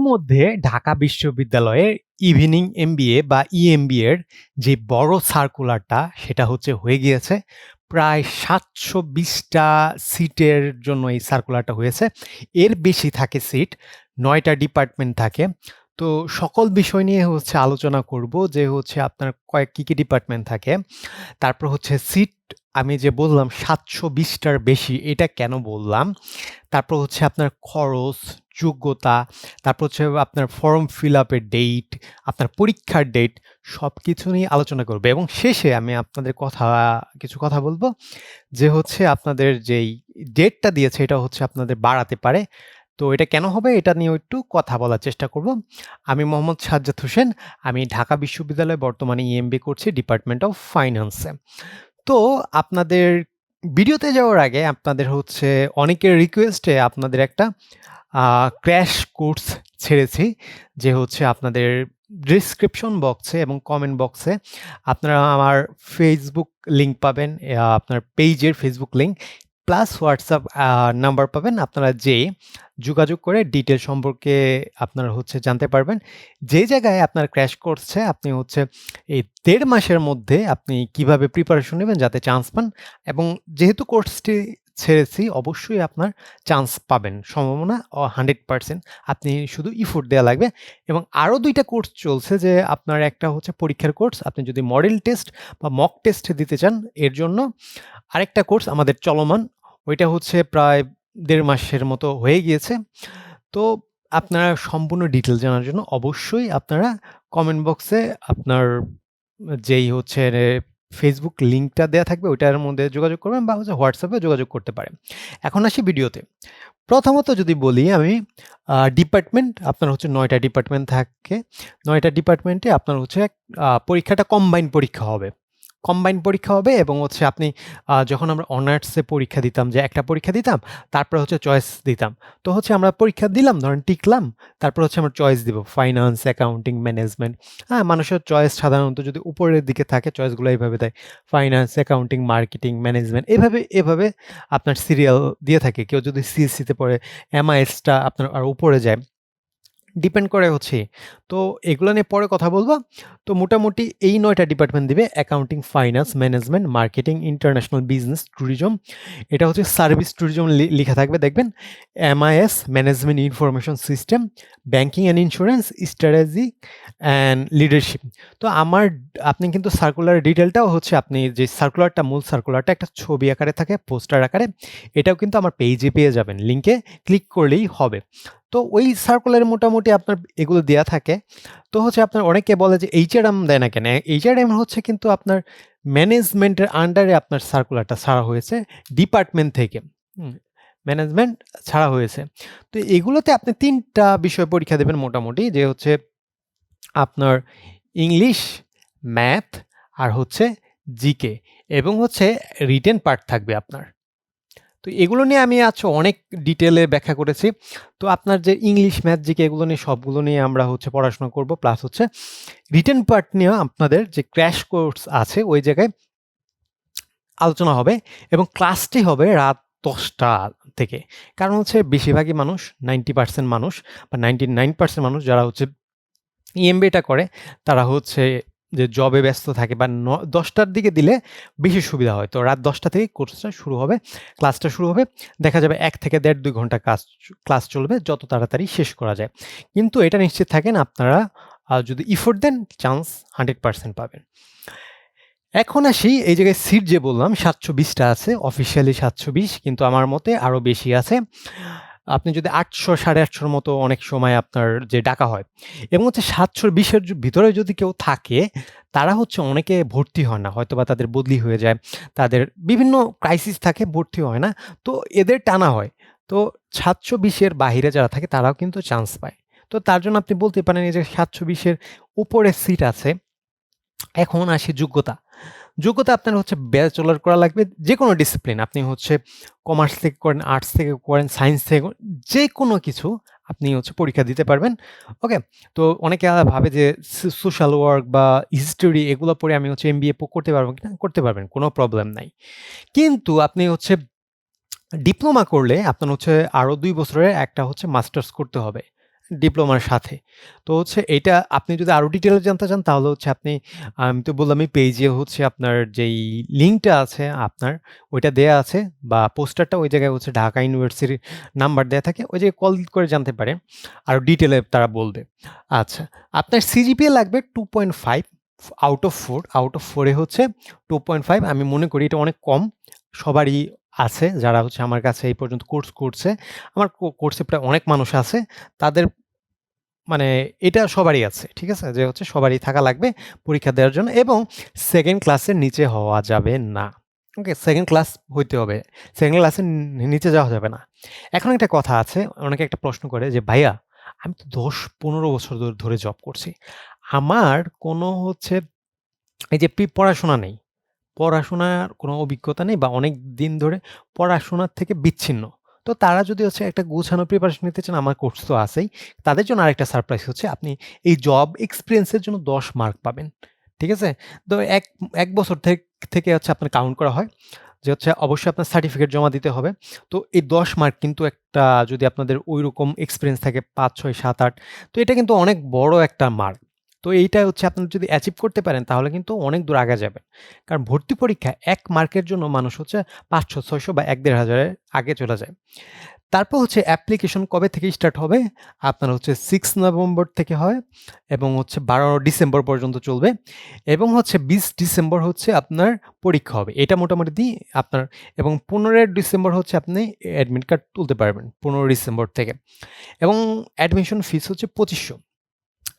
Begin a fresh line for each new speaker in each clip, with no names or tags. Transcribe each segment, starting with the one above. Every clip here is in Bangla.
ইতিমধ্যে ঢাকা বিশ্ববিদ্যালয়ে ইভিনিং এমবিএ বা ইএমবিএ এর যে বড় সার্কুলারটা সেটা হচ্ছে হয়ে গিয়েছে। প্রায় সাতশো বিশটা সিটের জন্য এই সার্কুলারটা হয়েছে। এর বেশি থাকে সিট। নয়টা ডিপার্টমেন্ট থাকে। তো সকল বিষয় নিয়ে হচ্ছে আলোচনা করব যে হচ্ছে আপনার কয়েক কী কী ডিপার্টমেন্ট থাকে। তারপর হচ্ছে সিট আমি যে বললাম সাতশো বিশটার বেশি এটা কেন বললাম? তারপর হচ্ছে আপনার খরচ, যোগ্যতা, তারপর হচ্ছে আপনার ফর্ম ফিল আপের ডেট, আপনার পরীক্ষার ডেট সব কিছু নিয়ে আলোচনা করব এবং শেষে আমি আপনাদের কথা কিছু কথা বলব যে হচ্ছে আপনাদের যেই ডেটটা দিয়েছে এটা হচ্ছে আপনাদের বাড়াতে পারে। তো এটা কেন হবে এটা নিয়েও একটু কথা বলার চেষ্টা করব। আমি মোহাম্মদ সাজ্জাদ হোসেন। আমি ঢাকা বিশ্ববিদ্যালয়ে বর্তমানে ইএমবিএ করছি ডিপার্টমেন্ট অফ ফাইন্যান্সে। তো আপনাদের ভিডিওতে যাওয়ার আগে আপনাদের হচ্ছে অনেকের রিকোয়েস্টে আপনাদের একটা ক্র্যাশ কোর্স ছেড়েছি। যে হচ্ছে আপনাদের ডিসক্রিপশন বক্সে এবং কমেন্ট বক্সে আপনারা আমার ফেসবুক লিঙ্ক পাবেন। আপনার পেজের Facebook link plus WhatsApp number পাবেন। আপনারা যে যোগাযোগ করে ডিটেল সম্পর্কে আপনারা হচ্ছে জানতে পারবেন। যে জায়গায় আপনার ক্র্যাশ করছে, আপনি হচ্ছে এই দেড় মাসের মধ্যে আপনি কীভাবে প্রিপারেশন নেবেন যাতে চান্স পান এবং যেহেতু কোর্সটি ছেড়েছি অবশ্যই আপনার চান্স পাবেন। সম্ভাবনা অ 100% আপনি শুধু ইফোর্ট দেওয়া লাগবে এবং আরও দুইটা কোর্স চলছে যে আপনার একটা হচ্ছে পরীক্ষার কোর্স। আপনি যদি মডেল টেস্ট বা মক টেস্ট দিতে চান, এর জন্য আরেকটা কোর্স আমাদের চলমান। ওইটা হচ্ছে প্রায় দেড় মাসের মতো হয়ে গিয়েছে। তো আপনারা সম্পূর্ণ ডিটেল জানার জন্য অবশ্যই আপনারা কমেন্ট বক্সে আপনার যেই হচ্ছে Facebook লিঙ্কটা দেওয়া থাকবে, ওইটার মধ্যে যোগাযোগ করবেন বা হচ্ছে হোয়াটসঅ্যাপে যোগাযোগ করতে পারেন। এখন আসি ভিডিওতে। প্রথমত যদি বলি আমি ডিপার্টমেন্ট আপনার হচ্ছে নয়টা ডিপার্টমেন্ট থাকে। নয়টা ডিপার্টমেন্টে আপনার হচ্ছে পরীক্ষাটা কম্বাইন পরীক্ষা হবে। কম্বাইন পরীক্ষা হবে এবং হচ্ছে আপনি যখন আমরা অনার্সে পরীক্ষা দিতাম যে একটা পরীক্ষা দিতাম, তারপরে হচ্ছে চয়েস দিতাম। তো হচ্ছে আমরা পরীক্ষা দিলাম ধরেন টিকলাম, তারপর হচ্ছে আমরা চয়েস দিব। Finance, accounting, management. হ্যাঁ, মানুষের চয়েস সাধারণত যদি উপরের দিকে থাকে চয়েসগুলো এভাবে দেয়। ফাইন্যান্স, অ্যাকাউন্টিং, মার্কেটিং, ম্যানেজমেন্ট এভাবে, এভাবে আপনার সিরিয়াল দিয়ে থাকে। কেউ যদি সিএসসিতে পড়ে এমআইএসটা আপনার আর উপরে যায়। ডিপেন্ড করে হচ্ছে। তো এগুলো নিয়ে পরে কথা বলব তো মোটামুটি এই নয়টা ডিপার্টমেন্ট দিবে accounting, finance, management, marketing, international business, tourism. এটা হচ্ছে সার্ভিস ট্যুরিজম লিখা থাকবে দেখবেন। MIS, management information system, banking and insurance, strategy and leadership. তো আমার আপনি কিন্তু সার্কুলারের ডিটেলটাও হচ্ছে আপনি যে সার্কুলারটা মূল সার্কুলারটা একটা ছবি আকারে থাকে, পোস্টার আকারে। এটাও কিন্তু আমার পেইজে পেয়ে যাবেন। লিংকে ক্লিক করলেই হবে। তো ওই সার্কুলারে মোটামুটি আপনার এগুলো দেয়া থাকে। তো হচ্ছে আপনার অনেকে বলে যে এইচআরএম দেয় না কেন? এইচআরএম হচ্ছে কিন্তু আপনার ম্যানেজমেন্টের আন্ডারে আপনার সার্কুলারটা ছাড়া হয়েছে ডিপার্টমেন্ট থেকে। ম্যানেজমেন্ট ছাড়া হয়েছে। তো এগুলোতে আপনি তিনটা বিষয় পরীক্ষা দেবেন মোটামুটি যে হচ্ছে আপনার ইংলিশ, ম্যাথ আর হচ্ছে জিকে এবং হচ্ছে রিটেন পার্ট থাকবে আপনার। তো এগুলো নিয়ে আমি আজকে অনেক ডিটেলে ব্যাখ্যা করেছি। তো আপনার যে ইংলিশ, ম্যাথ, জিকে এগুলো নিয়ে সবগুলো নিয়ে আমরা হচ্ছে পড়াশোনা করব। প্লাস হচ্ছে রিটেন পার্ট নিয়েও আপনাদের যে ক্র্যাশ কোর্স আছে ওই জায়গায় আলোচনা হবে এবং ক্লাসটি হবে রাত দশটা থেকে। কারণ হচ্ছে বেশিরভাগই মানুষ 90% মানুষ বা 99% মানুষ যারা হচ্ছে ইএমবিটা করে তারা হচ্ছে যে জবে ব্যস্ত থাকে বা ন ১০ টার দিকে দিলে বেশি সুবিধা হয়। তো রাত দশটা থেকে কোর্সটা শুরু হবে। ক্লাসটা শুরু হবে। দেখা যাবে এক থেকে ১.৫ ২ ঘণ্টা কাজ ক্লাস চলবে, যত তাড়াতাড়ি শেষ করা যায়। কিন্তু এটা নিশ্চিত থাকেন আপনারা যদি ইফোর্ট দেন চান্স 100% পাবেন। এখন আসি এই জায়গায় সিট যে বললাম, সাতশো বিশটা আছে। অফিসিয়ালি ৭২০ কিন্তু আমার মতে আরও বেশি আছে। আপনি যদি আটশো, সাড়ে আটশোর মতো অনেক সময় আপনার যে ডাকা হয় এবং হচ্ছে ৭২০ বিশের ভিতরে যদি কেউ থাকে, তারা হচ্ছে অনেকে ভর্তি হয় না। হয়তো বা তাদের বদলি হয়ে যায়। তাদের বিভিন্ন ক্রাইসিস থাকে, ভর্তি হয় না। তো এদের টানা হয়। তো সাতশো, বিশের বাহিরে যারা থাকে, তারাও কিন্তু চান্স পায়। তো তার জন্য আপনি বলতে পারেন যে সাতশো, বিশের উপরে সিট আছে। এখন আসি যোগ্যতা। যোগ্যতা আপনার হচ্ছে ব্যাচেলর করা লাগবে যে কোনো ডিসিপ্লিন। আপনি হচ্ছে কমার্স থেকে করেন, আর্টস থেকে করেন, সায়েন্স থেকে করেন, যেকোনো কিছু আপনি হচ্ছে পরীক্ষা দিতে পারবেন। ওকে? তো অনেকে ভাবে যে সোশ্যাল ওয়ার্ক বা হিস্টোরি এগুলো পড়ে আমি হচ্ছে এমবিএ প করতে পারব কিনা? করতে পারবেন। কোনো প্রবলেম নাই। কিন্তু আপনি হচ্ছে ডিপ্লোমা করলে আপনার হচ্ছে আরও দুই বছরের একটা হচ্ছে মাস্টার্স করতে হবে। ডিপ্লোমার সাথে। তো হচ্ছে এটা আপনি যদি আরও ডিটেইলে জানতে চান তাহলে হচ্ছে আপনি আমি তো বললামই পেইজে হচ্ছে আপনার যেই লিঙ্কটা আছে আপনার ওইটা দেয়া আছে বা পোস্টারটা ওই জায়গায় হচ্ছে ঢাকা ইউনিভার্সিটির নাম্বার দেওয়া থাকে। ওই জায়গায় কল করে জানতে পারে আরও ডিটেলে তারা বলবে। আচ্ছা, আপনার সিজিপিএ লাগবে 2.5 out of four out of 4 এ হচ্ছে 2.5 আমি মনে করি এটা অনেক কম। সবারই আছে যারা হচ্ছে আমার কাছে এই পর্যন্ত কোর্স করছে। আমার কোর্সে প্রায় অনেক মানুষ আছে। তাদের মানে এটা সবারই আছে। ঠিক আছে? যে হচ্ছে সবারই থাকা লাগবে পরীক্ষা দেওয়ার জন্য এবং সেকেন্ড ক্লাসের নিচে হওয়া যাবে না। ওকে? সেকেন্ড ক্লাস হইতে হবে। সেকেন্ড ক্লাসের নিচে যাওয়া যাবে না। এখন একটা কথা আছে, অনেকে একটা প্রশ্ন করে যে, "ভাইয়া আমি তো ১০-১৫ বছর ধ ধরে জব করছি। আমার কোনো হচ্ছে এই যে পি পড়াশোনা নেই। পড়াশোনার কোনো অভিজ্ঞতা নেই বা অনেক দিন ধরে পড়াশোনার থেকে বিচ্ছিন্ন। তো তারা যদি হচ্ছে একটা গোছানো প্রিপারেশন নিতে চান আমার কোর্স তো আছেই। তাদের জন্য আরেকটা সারপ্রাইজ হচ্ছে আপনি এই জব এক্সপিরিয়েন্সের জন্য ১০ মার্ক পাবেন। ঠিক আছে? তো এক এক বছর থেকে হচ্ছে আপনার কাউন্ট করা হয়। যে হচ্ছে অবশ্যই আপনার সার্টিফিকেট জমা দিতে হবে। তো এই ১০ মার্ক কিন্তু একটা যদি আপনাদের ওই রকম এক্সপিরিয়েন্স থাকে ৫, ৬, ৭, ৮ তো এটা কিন্তু অনেক বড় একটা মার্ক। তো এইটা হচ্ছে আপনারা যদি অ্যাচিভ করতে পারেন, তাহলে কিন্তু অনেক দূর আগে যাবেন। কারণ ভর্তি পরীক্ষায় এক মার্কের জন্য মানুষ হচ্ছে পাঁচশো, ছয়শো বা এক দেড় হাজারের আগে চলে যায়। তারপর হচ্ছে অ্যাপ্লিকেশন কবে থেকে স্টার্ট হবে? আপনার হচ্ছে সিক্স নভেম্বর থেকে হয় এবং হচ্ছে ১২ ডিসেম্বর পর্যন্ত চলবে এবং হচ্ছে ২০ ডিসেম্বর হচ্ছে আপনার পরীক্ষা হবে। এটা মোটামুটি আপনার এবং ১৫ ডিসেম্বর হচ্ছে আপনি অ্যাডমিট কার্ড তুলতে পারবেন ১৫ ডিসেম্বর থেকে এবং অ্যাডমিশন ফিস হচ্ছে ২৫০০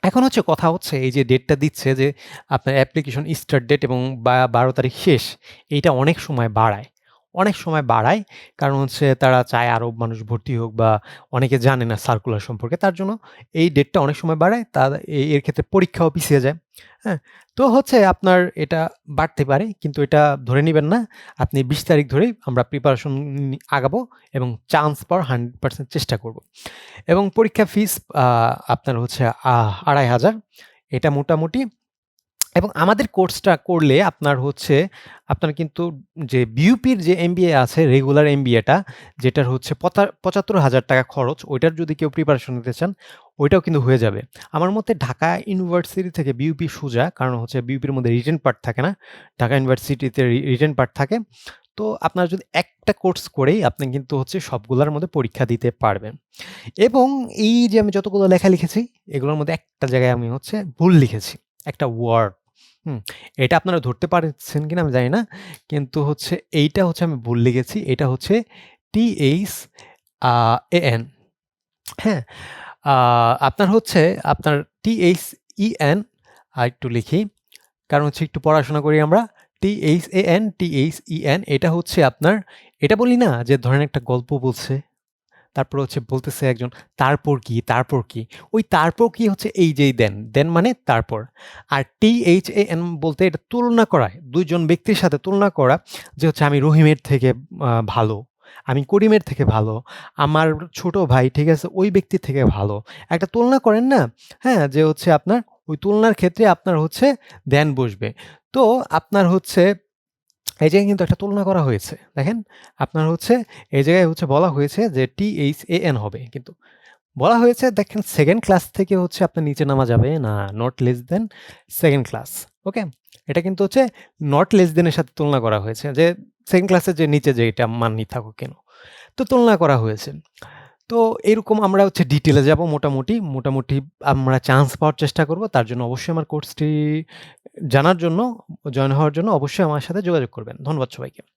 এখন হচ্ছে কথা হচ্ছে এই যে ডেটটা দিচ্ছে যে আপনার অ্যাপ্লিকেশন স্টার্ট ডেট এবং বা ১২ তারিখ শেষ, এইটা অনেক সময় বাড়ায়। অনেক সময় বাড়ায়। কারণ হচ্ছে তারা চায় আরও মানুষ ভর্তি হোক বা অনেকে জানে না সার্কুলার সম্পর্কে। তার জন্য এই ডেটটা অনেক সময় বাড়ায়। তা এর ক্ষেত্রে পরীক্ষাও পিছিয়ে যায়। হ্যাঁ? তো হচ্ছে আপনার এটা বাড়তে পারে কিন্তু এটা ধরে নেবেন না। আপনি ২০ তারিখ ধরেই আমরা প্রিপারেশন আগাবো এবং চান্স পাওয়ার 100% চেষ্টা করব। এবং পরীক্ষা ফিস আপনার হচ্ছে আড়াই হাজার এটা মোটামুটি এবং আমাদের কোর্সটা করলে আপনার হচ্ছে আপনার কিন্তু যে বিউপির যে এমবিএ আছে রেগুলার এম এমবিএটা যেটার হচ্ছে পতা ৳৭৫,০০০ খরচ ওইটার যদি কেউ প্রিপারেশন নিতে চান ওইটাও কিন্তু হয়ে যাবে। আমার মতে ঢাকা ইউনিভার্সিটি থেকে বিউপি সোজা কারণ হচ্ছে বিউপির মধ্যে রিটেন পার্ট থাকে না। ঢাকা ইউনিভার্সিটিতে রিটেন পার্ট থাকে। তো আপনার যদি একটা কোর্স করেই আপনি কিন্তু হচ্ছে সবগুলোর মধ্যে পরীক্ষা দিতে পারবেন। এবং এই যে আমি যতগুলো লেখা লিখেছি এগুলোর মধ্যে একটা জায়গায় আমি হচ্ছে ভুল লিখেছি। একটা ওয়ার্ড। হুম? এটা আপনারা ধরতে পারছেন কিনা আমি জানি না। কিন্তু হচ্ছে এইটা হচ্ছে আমি ভুল লিখেছি। এটা হচ্ছে টিএইচ আ এএন হ্যাঁ? আ আপনার হচ্ছে আপনার টিএইচইএন আরেকটু লিখি। কারণ হচ্ছে একটু পড়াশোনা করি আমরা। টিএইচএএন, টিএইচইএন এটা হচ্ছে আপনার এটা বলি না যে ধরেন একটা গল্প বলছে। তারপর হচ্ছে বলতেছে একজন তারপর কি, তারপর কি? ওই তারপর কি হচ্ছে এই যেই দেন। দেন মানে তারপর। আর টি এইচ এ এন বলতে এটা তুলনা করা। দুইজন ব্যক্তির সাথে তুলনা করা যে হচ্ছে আমি রহিমের থেকে ভালো। আমি করিমের থেকে ভালো। আমার ছোট ভাই ঠিক আছে ওই ব্যক্তির থেকে ভালো। একটা তুলনা করেন না? হ্যাঁ? যে হচ্ছে আপনার ওই তুলনার ক্ষেত্রে আপনার হচ্ছে দেন বসবে। তো আপনার হচ্ছে এই জায়গায় কিন্তু একটা তুলনা করা হয়েছে। দেখেন, আপনার হচ্ছে, এই জায়গায় হচ্ছে বলা হয়েছে যে টি এইচ এ এন হবে। কিন্তু বলা হয়েছে, দেখেন সেকেন্ড ক্লাস থেকে হচ্ছে আপনার নিচে নামা যাবে না। Not less than second class. Okay? এটা কিন্তু হচ্ছে নট লেস দ্যান এর সাথে তুলনা করা হয়েছে। যে সেকেন্ড ক্লাসের যে নিচে যেইটা মানই থাকুক কেন। তো তুলনা করা হয়েছে। তো এরকম আমরা হচ্ছে ডিটেলে যাব মোটামুটি। মোটামুটি আমরা চান্স পাওয়ার চেষ্টা করব। তার জন্য অবশ্যই আমার কোর্সটি জানার জন্য, জয়েন হওয়ার জন্য অবশ্যই আমার সাথে যোগাযোগ করবেন। ধন্যবাদ সবাইকে।